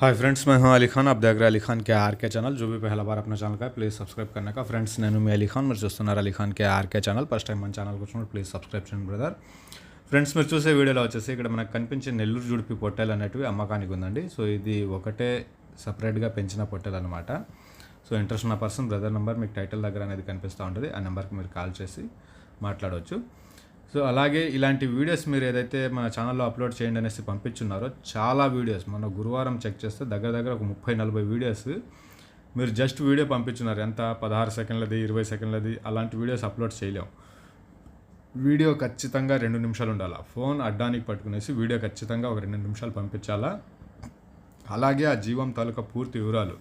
Hi friends मैं हूं अली खान आप देख रहे हैं अली खान के आर के चैनल जो भी पहला बार अपना ఛానల్ का ప్లీజ్ సబ్స్క్రైబ్ करने का ఫ్రెండ్స్ నేను మీ అలీ ఖాన్ మీరు చూస్తున్నారు Ali Khan K RK channel first time మన ఛానల్కి వచ్చినప్పుడు ప్లీజ్ సబ్స్క్రైబ్ చేయండి బ్రదర్ ఫ్రెండ్స్ మీరు చూసే వీడియోలో వచ్చేసి ఇక్కడ మనకు కనిపించే నెల్లూరు జుడిపి పొట్టేలు అనేటివి అమ్మకానికి ఉందండి సో ఇది ఒకటే సపరేట్గా పెంచిన పొట్టేలు అనమాట సో ఇంట్రెస్ట్ ఉన్న పర్సన్ బ్రదర్ నెంబర్ మీకు టైటిల్ దగ్గర అనేది కనిపిస్తూ ఉంటుంది ఆ నెంబర్కి మీరు కాల్ చేసి మాట్లాడవచ్చు సో అలాగే ఇలాంటి వీడియోస్ మీరు ఏదైతే మన ఛానల్లో అప్లోడ్ చేయండి అనేసి పంపించున్నారో చాలా వీడియోస్ మన గురువారం చెక్ చేస్తే దగ్గర దగ్గర ఒక ముప్పై నలభై వీడియోస్ మీరు జస్ట్ వీడియో పంపించున్నారు. ఎంత? పదహారు సెకండ్లది ఇరవై సెకండ్లది అలాంటి వీడియోస్ అప్లోడ్ చేయలేం. వీడియో ఖచ్చితంగా రెండు నిమిషాలు ఉండాలి? ఫోన్ అడ్డానికి పట్టుకునేసి వీడియో ఖచ్చితంగా ఒక రెండు నిమిషాలు పంపించాలా? అలాగే ఆ జీవం తాలూకా పూర్తి వివరాలు.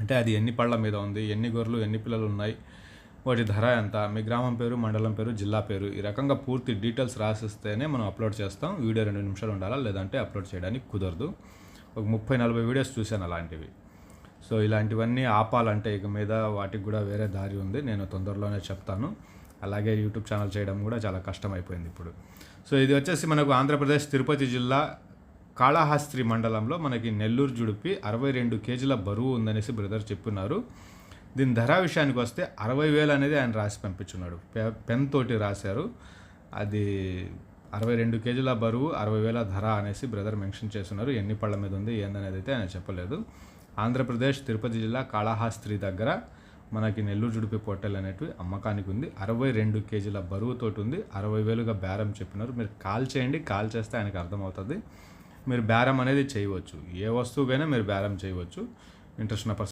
అంటే అది ఎన్ని పళ్ళ మీద ఉంది ఎన్ని గొర్రెలు ఎన్ని పిల్లలు ఉన్నాయి వాటి ధర ఎంత? మీ గ్రామం పేరు మండలం పేరు జిల్లా పేరు ఈ రకంగా పూర్తి డీటెయిల్స్ రాసిస్తేనే మనం అప్లోడ్ చేస్తాం. వీడియో రెండు నిమిషాలు ఉండాలా? లేదంటే అప్లోడ్ చేయడానికి కుదరదు. ఒక ముప్పై నలభై వీడియోస్ చూశాను అలాంటివి. సో ఇలాంటివన్నీ ఆపాలంటే ఇక మీద వాటికి కూడా వేరే దారి ఉంది. నేను తొందరలోనే చెప్తాను. అలాగే యూట్యూబ్ ఛానల్ చేయడం కూడా చాలా కష్టం అయిపోయింది ఇప్పుడు. సో ఇది వచ్చేసి మనకు ఆంధ్రప్రదేశ్ తిరుపతి జిల్లా కాళహస్త్రి మండలంలో మనకి నెల్లూరు జుడిపి అరవై రెండు కేజీల బరువు ఉందనేసి బ్రదర్ చెప్పున్నారు. దీని ధర విషయానికి వస్తే అరవై వేలు అనేది ఆయన రాసి పంపించున్నాడు. పె- పెన్ తోటి రాశారు. అది అరవై రెండు కేజీల బరువు అరవై వేల ధర అనేసి బ్రదర్ మెన్షన్ చేస్తున్నారు. ఎన్ని పళ్ళ మీద ఉంది ఏందనేది అయితే ఆయన చెప్పలేదు. ఆంధ్రప్రదేశ్ తిరుపతి జిల్లా కాళహాస్త్రి దగ్గర మనకి నెల్లూరు జుడిపి పొట్టెలు అనేటివి అమ్మకానికి ఉంది. అరవై రెండు కేజీల బరువుతోటి ఉంది. అరవై వేలుగా బేరం చెప్పినారు. మీరు కాల్ చేయండి కాల్ చేస్తే ఆయనకు అర్థమవుతుంది. మీరు బేరం అనేది చేయవచ్చు. ఏ వస్తువుకైనా మీరు బేరం చేయవచ్చు. ఇంట్రెస్ట్ ఉన్న పర్సన్